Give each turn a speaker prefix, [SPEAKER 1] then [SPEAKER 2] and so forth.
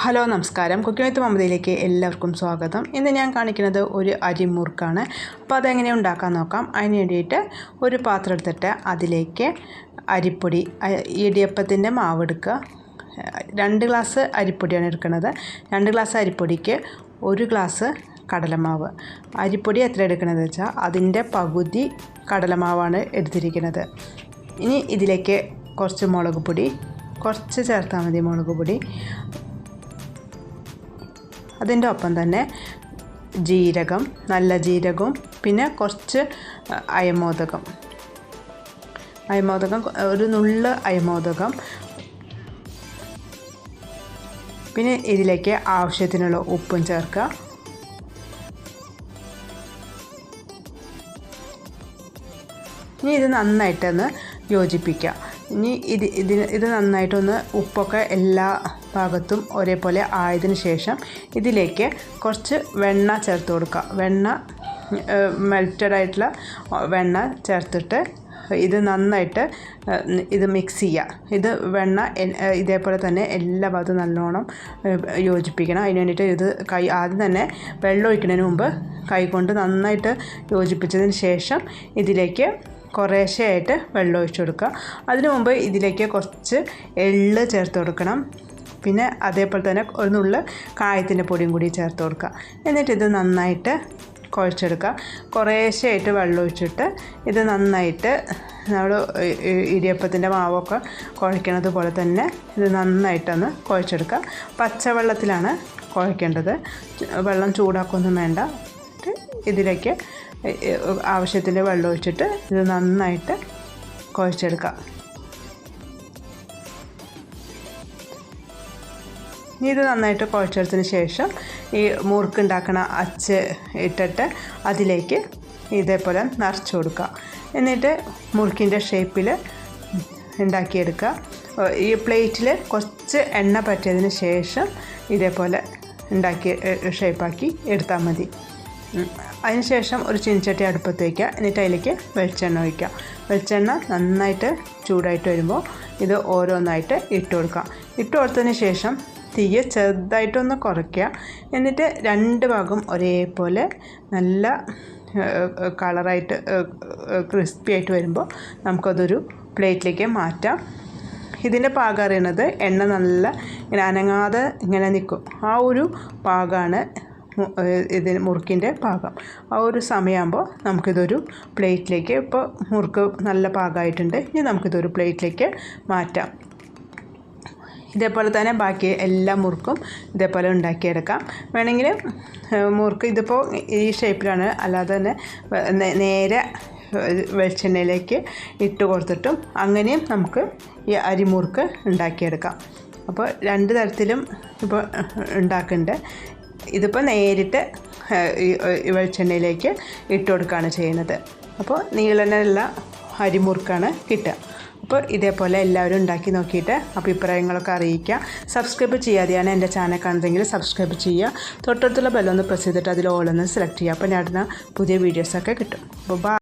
[SPEAKER 1] Hello നമസ്കാരം. Cooking വിത്ത് മമതയിലേക്ക് എല്ലാവർക്കും സ്വാഗതം. ഇന്ന് ഞാൻ കാണിക്കുന്നത് ഒരു അരിമുറുക്കാണ്. അപ്പോൾ അതെങ്ങനെ ഉണ്ടാക്കാൻ നോക്കാം. അതിന് വേണ്ടിയിട്ട് ഒരു പാത്രം എടുത്തിട്ട് അതിലേക്ക് അരിപ്പൊടി ഇടിയപ്പത്തിന്റെ മാവ് എടുക്കുക. രണ്ട് ഗ്ലാസ് അരിപ്പൊടിയാണ് എടുക്കുന്നത്. രണ്ട് ഗ്ലാസ് അരിപ്പൊടിക്ക് ഒരു ഗ്ലാസ് കടലമാവ്. അരിപ്പൊടി എത്ര എടുക്കണമെന്ന് വെച്ചാൽ അതിന്റെ പകുതി കടലമാവാണ് എടുത്തിരിക്കുന്നത്. ഇനി ഇതിലേക്ക് കുറച്ച് മുളക് പൊടി കുറച്ച് ചേർത്താൽ മതി മുളക് പൊടി. അതിന്റെ ഒപ്പം തന്നെ ജീരകം നല്ല ജീരകവും പിന്നെ കുറച്ച് അയമോദകം. അയമോദകം ഒരു നുള്ള് അയമോദകം. പിന്നെ ഇതിലേക്ക് ആവശ്യത്തിനുള്ള ഉപ്പും ചേർക്കുക. ഇനി ഇത് നന്നായിട്ടൊന്ന് യോജിപ്പിക്കുക. ഇനി ഇത് ഇതിന് ഇത് നന്നായിട്ടൊന്ന് ഉപ്പൊക്കെ എല്ലാ ഭാഗത്തും ഒരേപോലെ ആയതിനു ശേഷം ഇതിലേക്ക് കുറച്ച് വെണ്ണ ചേർത്ത് കൊടുക്കുക. വെണ്ണ മെൽറ്റഡ് ആയിട്ടുള്ള വെണ്ണ ചേർത്തിട്ട് ഇത് നന്നായിട്ട് ഇത് മിക്സ് ചെയ്യുക. ഇത് വെണ്ണ ഇതേപോലെ തന്നെ എല്ലാ ഭാഗത്തും നല്ലോണം യോജിപ്പിക്കണം. അതിന് വേണ്ടിയിട്ട് ഇത് കൈ ആദ്യം തന്നെ വെള്ളം ഒഴിക്കുന്നതിന് മുമ്പ് കൈ കൊണ്ട് നന്നായിട്ട് യോജിപ്പിച്ചതിന് ശേഷം ഇതിലേക്ക് കുറേശ്ശെയായിട്ട് വെള്ളം ഒഴിച്ചു കൊടുക്കുക. അതിനു മുമ്പ് ഇതിലേക്ക് കുറച്ച് എള്ള് ചേർത്ത് കൊടുക്കണം. പിന്നെ അതേപോലെ തന്നെ ഒരു കായത്തിന്റെ പൊടിയും കൂടി ചേർത്ത് കൊടുക്കുക. എന്നിട്ട് ഇത് നന്നായിട്ട് കുഴച്ചെടുക്കുക. കുറേശ്ശെയായിട്ട് വെള്ളം ഒഴിച്ചിട്ട് ഇത് നന്നായിട്ട് നമ്മൾ ഇടിയപ്പത്തിന്റെ മാവൊക്കെ കുഴയ്ക്കണത് പോലെ തന്നെ ഇത് നന്നായിട്ടൊന്ന് കുഴച്ചെടുക്കുക. പച്ചവെള്ളത്തിലാണ് കുഴക്കേണ്ടത്. വെള്ളം ചൂടാക്കൊന്നും വേണ്ട. ഇതിലേക്ക് ആവശ്യത്തിന്റെ വെള്ളം ഒഴിച്ചിട്ട് ഇത് നന്നായിട്ട് കുഴച്ചെടുക്കുക. ഇത് നന്നായിട്ട് കുഴച്ചെടുത്തതിന് ശേഷം ഈ മുറുക്കുണ്ടാക്കണ അച്ച് ഇട്ടിട്ട് അതിലേക്ക് ഇതേപോലെ നിറച്ച് കൊടുക്കുക. എന്നിട്ട് മുറുക്കിന്റെ ഷേപ്പിൽ ഉണ്ടാക്കിയെടുക്കുക. ഈ പ്ലേറ്റിൽ കുറച്ച് എണ്ണ പറ്റിയതിന് ശേഷം ഇതേപോലെ ഉണ്ടാക്കി ഷേപ്പാക്കി എടുത്താൽ മതി. അതിനുശേഷം ഒരു ചീനിച്ചട്ടി അടുപ്പത്ത് വയ്ക്കുക എന്നിട്ട് അതിലേക്ക് വെളിച്ചെണ്ണ ഒഴിക്കുക. വെളിച്ചെണ്ണ നന്നായിട്ട് ചൂടായിട്ട് വരുമ്പോൾ ഇത് ഓരോന്നായിട്ട് ഇട്ട് കൊടുക്കുക. ഇട്ട് കൊടുത്തതിന് ശേഷം തീയെ ചെറുതായിട്ടൊന്ന് കുറയ്ക്കുക. എന്നിട്ട് രണ്ട് ഭാഗം ഒരേപോലെ നല്ല കളറായിട്ട് ക്രിസ്പി ആയിട്ട് വരുമ്പോൾ നമുക്കതൊരു പ്ലേറ്റിലേക്ക് മാറ്റാം. ഇതിന്റെ പാകം അറിയണത് എണ്ണ നല്ല ഇങ്ങനെ അനങ്ങാതെ ഇങ്ങനെ നിൽക്കും. ആ ഒരു പാകമാണ് ഇതിന് മുറുക്കിന്റെ പാകം. ആ ഒരു സമയമാകുമ്പോൾ നമുക്കിതൊരു പ്ലേറ്റിലേക്ക് ഇപ്പോൾ മുറുക്ക് നല്ല പാകമായിട്ടുണ്ട്. ഇനി നമുക്കിതൊരു പ്ലേറ്റിലേക്ക് മാറ്റാം. ഇതേപോലെ തന്നെ ബാക്കി എല്ലാ മുറുക്കും ഇതേപോലെ ഉണ്ടാക്കിയെടുക്കാം. വേണമെങ്കിൽ മുറുക്ക് ഇതിപ്പോൾ ഈ ഷേപ്പിലാണ്. അല്ലാതെ തന്നെ നേരെ വെളിച്ചെണ്ണയിലേക്ക് ഇട്ട് കൊടുത്തിട്ടും അങ്ങനെയും നമുക്ക് ഈ അരിമുറുക്ക് ഉണ്ടാക്കിയെടുക്കാം. അപ്പോൾ രണ്ട് തരത്തിലും ഇപ്പോൾ ഉണ്ടാക്കുന്നുണ്ട്. ഇതിപ്പോൾ നേരിട്ട് ഈ വെളിച്ചെണ്ണയിലേക്ക് ഇട്ട് കൊടുക്കുകയാണ് ചെയ്യുന്നത്. അപ്പോൾ നീളനുള്ള അരിമുറുക്കാണ് കിട്ടുക. അപ്പോൾ ഇതേപോലെ എല്ലാവരും ഉണ്ടാക്കി നോക്കിയിട്ട് അഭിപ്രായങ്ങളൊക്കെ അറിയിക്കുക. സബ്സ്ക്രൈബ് ചെയ്യാതെയാണ് എന്റെ ചാനൽ കാണുന്നതെങ്കിൽ സബ്സ്ക്രൈബ് ചെയ്യുക. തൊട്ടടുത്തുള്ള ബെല്ലൊന്ന് പ്രസ് ചെയ്തിട്ട് അതിൽ ഓളൊന്ന് സെലക്ട് ചെയ്യുക. അപ്പോൾ ഞാൻ പുതിയ വീഡിയോസൊക്കെ കിട്ടും. അപ്പോൾ